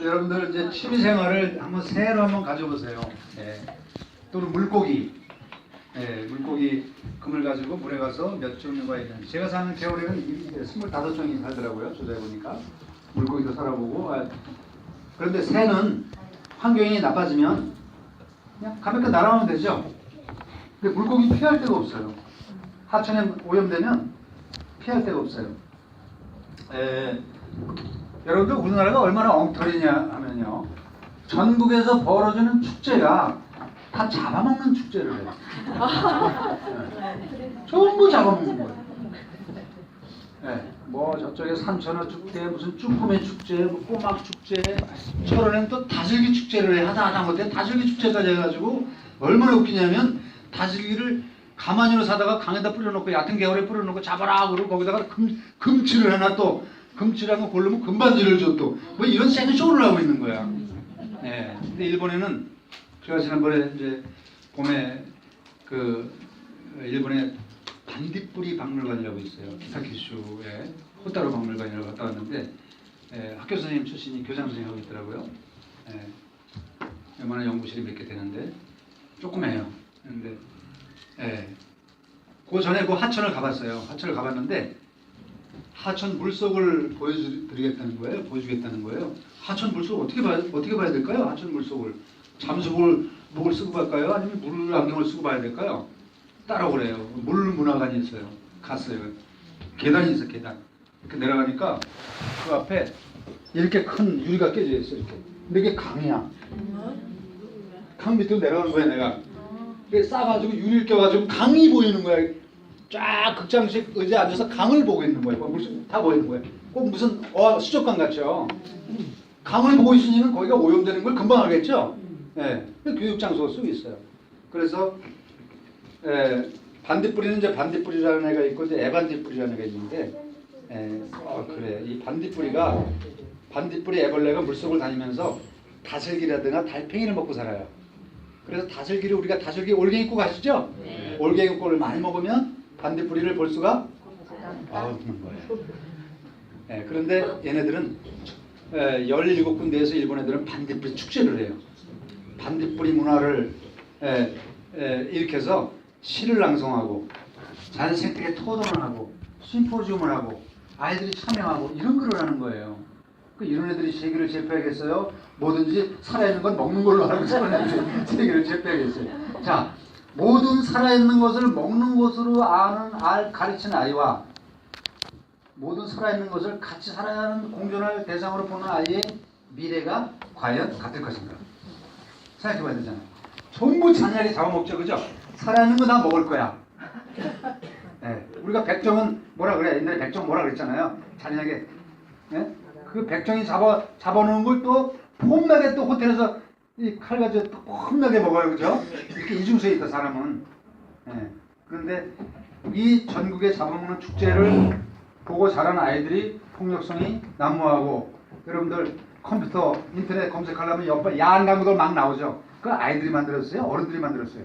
여러분들 이제 취미 생활을 한번 새로 한번 가져보세요. 예. 또는 물고기. 예, 물고기 금을 가지고 물에 가서 몇 종류가 있는지. 제가 사는 개월에는 25종이 살더라고요. 조사해 보니까. 물고기도 살아보고. 아, 그런데 새는 환경이 나빠지면 그냥 가볍게 날아오면 되죠. 근데 물고기 피할 데가 없어요. 하천에 오염되면 피할 데가 없어요. 에, 여러분들 우리나라가 얼마나 엉터리냐 하면요. 전국에서 벌어지는 축제가 다 잡아먹는 축제를 해요. 네. 전부 잡아먹는 거예요. 네. 뭐 저쪽에 산천어 축제, 무슨 쭈꾸미 축제, 뭐 꼬막 축제, 철원에는 또 다슬기 축제를 해. 하다 하다 못해 다슬기 축제까지 해가지고 얼마나 웃기냐면 다슬기를 가만히로 사다가 강에다 뿌려놓고 얕은 개울에 뿌려놓고 잡아라 그러고 거기다가 금, 금치를 해놔 또 금치라는 거 고르면 금반지를 줘또뭐 이런 생쇼를 하고 있는 거야. 네. 근데 일본에는 제가 지난번에 이제 봄에 그 일본에 반딧불이 박물관이라고 있어요. 기사키슈에 호타루 박물관이라고 갔다 왔는데 에, 학교 선생님 출신이 교장 선생님 하고 있더라고요. 에, 웬만한 연구실이 몇 개 되는데 조그매요. 근데 예. 그 전에 그 하천을 가봤어요. 하천을 가봤는데 하천 물속을 보여드리겠다는 거예요. 보여주겠다는 거예요. 하천 물속 어떻게 봐야 어떻게 봐야 될까요? 하천 물속을 잠수복을 목을 쓰고 갈까요? 아니면 물 안경을 쓰고 봐야 될까요? 따라오래요. 물 문화관이 있어요. 갔어요. 계단이 있어 계단. 이렇게 내려가니까 그 앞에 이렇게 큰 유리가 깨져 있어 이렇게. 근데 이게 강이야. 강 밑으로 내려간 거야 내가. 그게 싸가지고 유리를 껴가지고 강이 보이는 거야. 쫙 극장식 의자에 앉아서 강을 보고 있는 거예요. 무슨 다 보이는 거예요. 꼭 무슨 어, 수족관 같죠. 강을 보고 있으니까 거기가 오염되는 걸 금방 알겠죠. 예, 그 교육 장소가 쓰고 있어요. 그래서 예, 반딧불이는 이제 반딧불이라는 애가 있고 이제 애반딧불이라는 애가 있는데, 예, 어, 그래 이 반딧불이가 반딧불이 애벌레가 물속을 다니면서 다슬기라든가 달팽이를 먹고 살아요. 그래서 다슬기를 우리가 다슬기 올갱이국 아시죠? 네. 올갱이국을 많이 먹으면 반딧 불이를 볼 수가 없는 거예요. 예, 그런데 얘네들은 예, 17군데에서 일본 애들은 반딧불이 축제를 해요. 반딧불이 문화를 예, 예, 일으켜서 시를 낭송하고 자연 생태계 토론을 하고 심포지움을 하고 아이들이 참여하고 이런 걸 하는 거예요. 그 이런 애들이 세계를 제패하겠어요? 뭐든지 살아있는 건 먹는 걸로 사는 애들이 세계를 제패하겠어요. 자, 모든 살아있는 것을 먹는 것으로 아는 알 가르치는 아이와 모든 살아있는 것을 같이 살아야 하는 공존할 대상으로 보는 아이의 미래가 과연 같을 것인가? 생각해봐야 되잖아요. 전부 잔인하게 잡아먹죠, 그죠? 살아있는 거 다 먹을 거야. 예, 우리가 백정은 뭐라 그래? 옛날에 백정 뭐라 그랬잖아요. 잔인하게. 예? 그 백정이 잡아 잡아놓은 걸 또 폼나게 또 호텔에서 이칼 가지고 또 폼나게 먹어요, 그죠? 이렇게 이중수에 있다 사람은. 예. 그런데 이 전국에 잡아먹는 축제를 보고 자란 아이들이 폭력성이 난무하고 여러분들 컴퓨터 인터넷 검색하려면 옆에 야한 광고들 막 나오죠. 그 아이들이 만들었어요? 어른들이 만들었어요?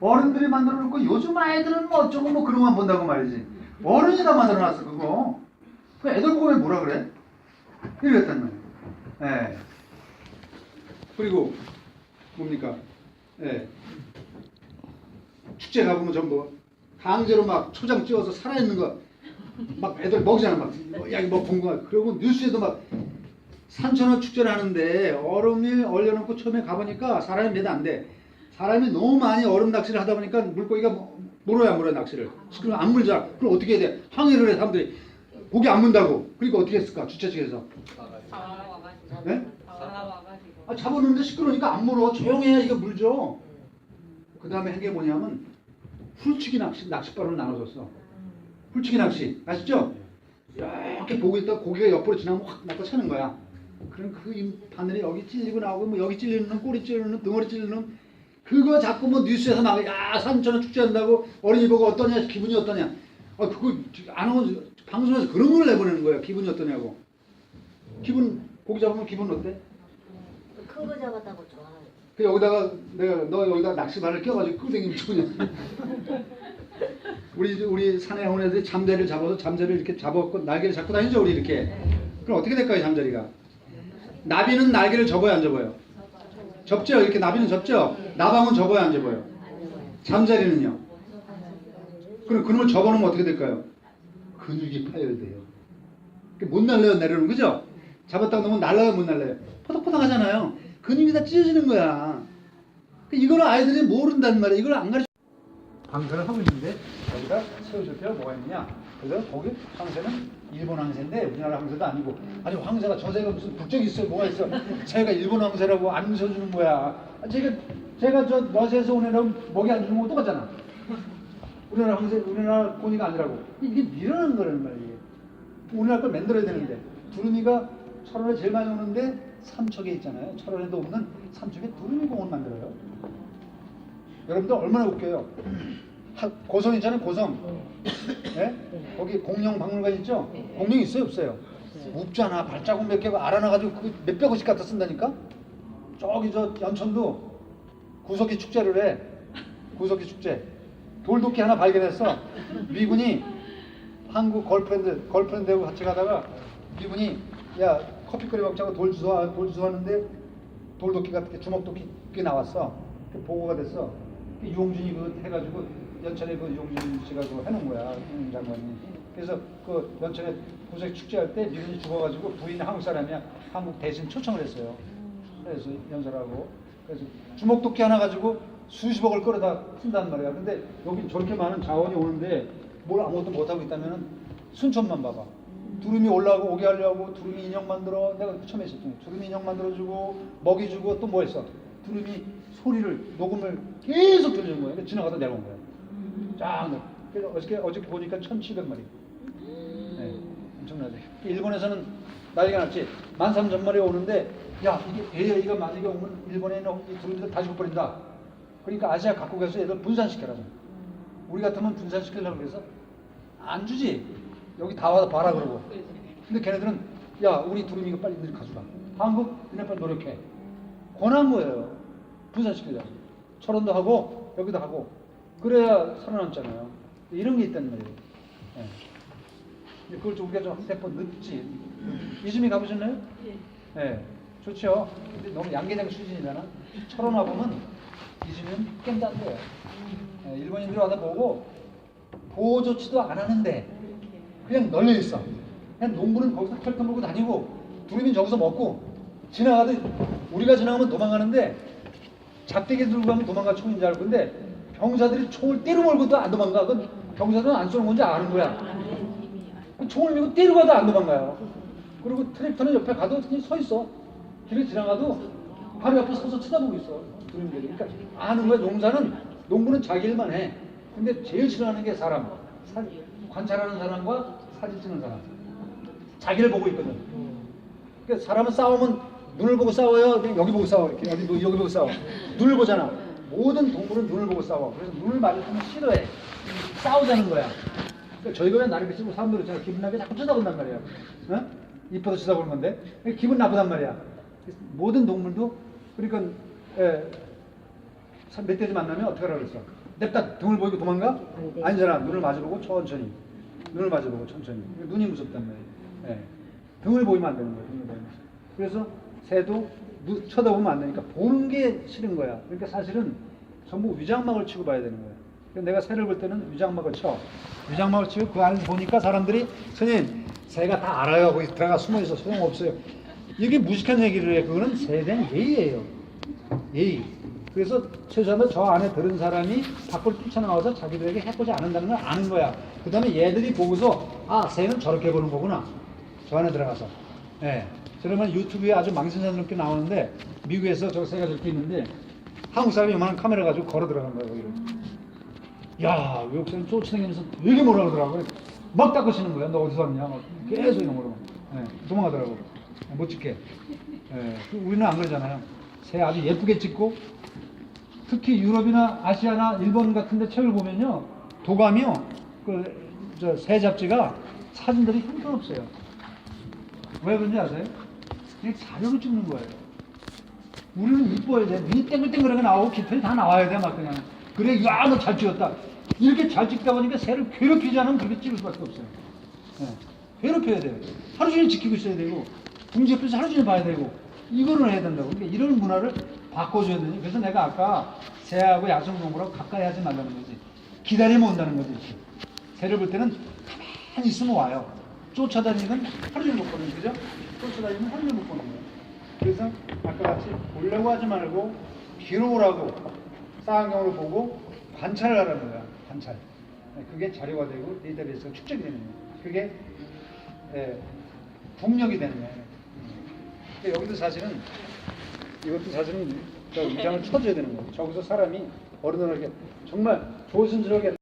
어른들이 만들어 놓고 요즘 아이들은 뭐 어쩌고 뭐 그런 것만 본다고 말이지. 어른이 다 만들어 놨어 그거. 그 애들 보고 왜 뭐라 그래? 이랬단 말이에요. 예. 그리고 뭡니까? 예. 축제 가보면 전부 강제로 막 초장 찍어서 살아있는 거 막 애들 먹잖아 막 야, 뭐본 거. 그리고 뉴스에도 막 산천어 축제를 하는데 얼음이 얼려놓고 처음에 가보니까 사람이 몇 안 돼. 사람이 너무 많이 얼음 낚시를 하다 보니까 물고기가 뭐- 물어야 물어 낚시를. 그럼 안 물자. 그럼 어떻게 해야 돼? 항의를 해 사람들이. 고기 안 문다고. 그러니까 어떻게 했을까? 주최 측에서. 잡아와가지고. 네? 아, 잡아놓는데 시끄러우니까 안 물어. 조용해야 이거 물죠. 그 다음에 한 게 뭐냐면 훌치기 낚시, 낚싯바로 나눠줬어. 훌치기 낚시. 아시죠? 이렇게 보고 있다가 고기가 옆으로 지나면 확 낚아 차는 거야. 그럼 그 임- 바늘이 여기 찔리고 나오고 뭐 여기 찔리는 놈, 꼬리 찔리는 놈, 등어리 찔리는 놈 그거 자꾸 뭐 뉴스에서 막 야, 산천어 축제한다고 어린이 보고 어떠냐, 기분이 어떠냐. 아, 그거 안 하면 방송에서 그런 걸 내보내는 거야. 기분이 어떠냐고. 기분, 고기 잡으면 기분 어때? 큰거 잡았다고 좋아요. 그 여기다가 내가 너 여기다 낚시바늘 껴가지고 끌댕이면 그냥 우리 우리 산에 온 애들이 잠자리를 잡아서 잠자리를 이렇게 잡았고 날개를 잡고 다니죠 우리 이렇게 그럼 어떻게 될까요 잠자리가 나비는 날개를 접어야 안 접어요? 접죠. 이렇게 나비는 접죠. 나방은 접어야 안 접어요? 잠자리는요? 그럼 그놈을 접어놓으면 어떻게 될까요? 근육이 파열돼요. 못 날려요, 내려오는 그죠? 잡았다고 놓으면 날라요, 못 날라요? 포덕포덕 하잖아요. 근육이 다 찢어지는 거야. 그 이거를 아이들이 모른단 말이에요. 이걸 안 가르쳐. 방사를 하고 있는데 여기다 세워줄 필요가 뭐가 있느냐? 그래서 거기 황새는 일본 황새인데 우리나라 황새도 아니고 아니 황새가 저 새가 무슨 국적이 있어요 뭐가 있어 제가 일본 황새라고 안 웃어주는 거야 아, 제가 제가 저 러시아에서 온 애랑 먹이 안 주는 거 똑같잖아 우리나라 황새 우리나라 고니가 아니라고 이게 밀어넣는 거라는 말이에요 우리나라 걸 만들어야 되는데 두루미가 철원에 제일 많이 오는데 삼척에 있잖아요 철원에도 없는 삼척에 두루미 공원 만들어요 여러분들 얼마나 웃겨요. 하- 고성 있잖아요, 고성. 예? 거기 공룡 박물관 있죠? 공룡 있어요, 없어요? 없잖아. 발자국 몇 개가 알아놔가지고 그 몇백 원씩 갖다 쓴다니까? 저기 저 연천도 구석기 축제를 해. 구석기 축제. 돌도끼 하나 발견했어. 미군이 한국 걸프렌드, 걸프렌드하고 같이 가다가 미군이 야 커피 끓여 먹자고 돌 주워, 돌 주워하는데 돌도끼 같은 게 주먹 도끼 꽤 나왔어. 그 보고가 됐어. 그 유홍준이 그 해가지고 연천에 그 유홍준 씨가 그 해놓은 거야 윤 장관이. 그래서 그 연천에 구색 축제할 때 미군이 죽어가지고 부인이 한국 사람이야. 한국 대신 초청을 했어요. 그래서 연설하고 그래서 주먹 도끼 하나 가지고 수십억을 끌어다 쓴단 말이야. 근데 여기 저렇게 많은 자원이 오는데 뭘 아무것도 못하고 있다면은 순천만 봐봐. 두루미 올라오고 오게 하려고 두루미 인형 만들어. 내가 처음에 했었잖아 두루미 인형 만들어주고 먹이 주고 또 뭐 했어? 두루미 소리를 녹음을 계속 들려준 거야. 그래서 지나가다 내려온 거야. 쫙 내. 그래서 어저께 어저께 보니까 1,700마리. 네, 엄청나죠 일본에서는 난리가 났지. 13,000마리 오는데 야 이게 AI가 만약에 오면 일본에 있는 이 두루미들 다 죽어버린다. 그러니까 아시아 각국에서 얘들 분산시켜라. 우리 같으면 분산시키려고 그래서 안 주지. 여기 다 와서 봐라 그러고. 근데 걔네들은 야 우리 두루미가 빨리 늘 가져가. 한국 너네 빨리 노력해. 권한 거예요. 분산시키려고. 철원도 하고 여기도 하고. 그래야 살아남잖아요. 이런 게 있단 말이에요. 예. 근데 그걸 좀 우리가 좀 한세번 늦지. 이즈미 가보셨나요? 예. 좋죠. 근데 너무 양계장 수준이잖아. 철원 와보면 이즈미는 깬다는 거예요. 예, 일본인들이 와서 보고 보호 조치도 안 하는데 그냥 널려 있어. 그냥 농부는 거기서 털터 물고 다니고 두루미 저기서 먹고 지나가도 우리가 지나가면 도망가는데 작대기 들고 가면 도망가 총인 줄 알고 근데 병사들이 총을 때려 몰고도 안 도망가. 그 병사들은 안 쏘는 건지 아는 거야. 그 총을 밀고 때려 가도 안 도망가요. 그리고 트랙터는 옆에 가도 그냥 서 있어. 길을 지나가도 바로 옆에 서서 쳐다보고 있어. 두루미들이. 그러니까 아는 거야. 농사는 농부는 자기 일만 해. 근데 제일 싫어하는 게 사람. 사- 관찰하는 사람과 사진 찍는 사람. 자기를 보고 있거든. 그러니까 사람은 싸우면 눈을 보고 싸워요. 그냥 여기 보고 싸워. 이렇게 여기, 보- 여기 보고 싸워. 눈을 보잖아. 모든 동물은 눈을 보고 싸워. 그래서 눈을 마주치면 싫어해. 싸우자는 거야. 그러니까 저희가 왜 나를 비치고 사람들 있잖아. 기분 나게 자꾸 쳐다본단 말이야. 어? 이뻐서 쳐다보는 건데. 그러니까 기분 나쁘단 말이야. 모든 동물도 그러니까 예, 사- 멧돼지 만나면 어떻게 하라 그랬어? 냅다 등을 보이고 도망가? 아니잖아. 눈을 마주보고 천천히. 눈을 마주보고 천천히. 눈이 무섭단 말이에요. 예. 등을 보이면 안 되는 거예요. 등을 보이면. 그래서 새도 누- 쳐다보면 안 되니까 보는 게 싫은 거야. 그러니까 사실은 전부 위장막을 치고 봐야 되는 거야. 내가 새를 볼 때는 위장막을 쳐. 위장막을 치고 그 안을 보니까 사람들이 선생님 새가 다 알아요. 거기 들어가 숨어 있어 소용 없어요. 이게 무식한 얘기를 해. 그거는 새에 대한 예의예요. 예의. 그래서 최소한 저 안에 들은 사람이 밖으로 뛰쳐나와서 자기들에게 해코지 않는다는 걸 아는 거야. 그 다음에 얘들이 보고서 아 새는 저렇게 보는 거구나. 저 안에 들어가서. 예. 그러면 유튜브에 아주 망신스럽게 나오는데 미국에서 저 새가 저렇게 있는데 한국 사람이 요만한 카메라 가지고 걸어 들어간 거예요. 거기를. 야, 외국 사람 쫓아다니면서 되게 뭐라 그러더라고. 막 닦으시는 거야. 너 어디서 왔냐? 막 계속 이런 거로. 예, 도망가더라고. 못 찍게. 예, 그 우리는 안 그러잖아요. 새 아주 예쁘게 찍고 특히 유럽이나 아시아나 일본 같은 데 책을 보면요. 도감이요. 그, 저, 새 잡지가 사진들이 형편없어요. 왜 그런지 아세요? 그냥 자료로 찍는 거예요. 우리는 이뻐야 돼. 눈이 땡글땡글하게 나오고 깃털이 다 나와야 돼. 막 그냥. 그래, 야, 너 잘 찍었다. 이렇게 잘 찍다 보니까 새를 괴롭히지 않으면 그렇게 찍을 수밖에 없어요. 예. 괴롭혀야 돼요. 하루 종일 지키고 있어야 되고, 궁지 옆에서 하루 종일 봐야 되고, 이거를 해야 된다고. 그러니까 이런 문화를 바꿔줘야 되니. 그래서 내가 아까 새하고 야생동물하고 가까이 하지 말라는 거지. 기다리면 온다는 거지. 새를 볼 때는 가만히 있으면 와요. 쫓아다니면 하루 종일 못 보는 그죠? 쫓아다니면 하루 종일 못 보는 거예요. 그래서 아까 같이 보려고 하지 말고 뒤로 오라고 쌍안경으로 보고 관찰을 하라는 거야. 관찰. 네, 그게 자료가 되고 데이터베이스가 축적이 되는 거예요. 그게 예, 동력이 되는 거예요. 근데 여기도 사실은 이것도 사실은 저 위장을 쳐줘야 되는 거예요. 저기서 사람이 어른들에게 정말 조심스럽게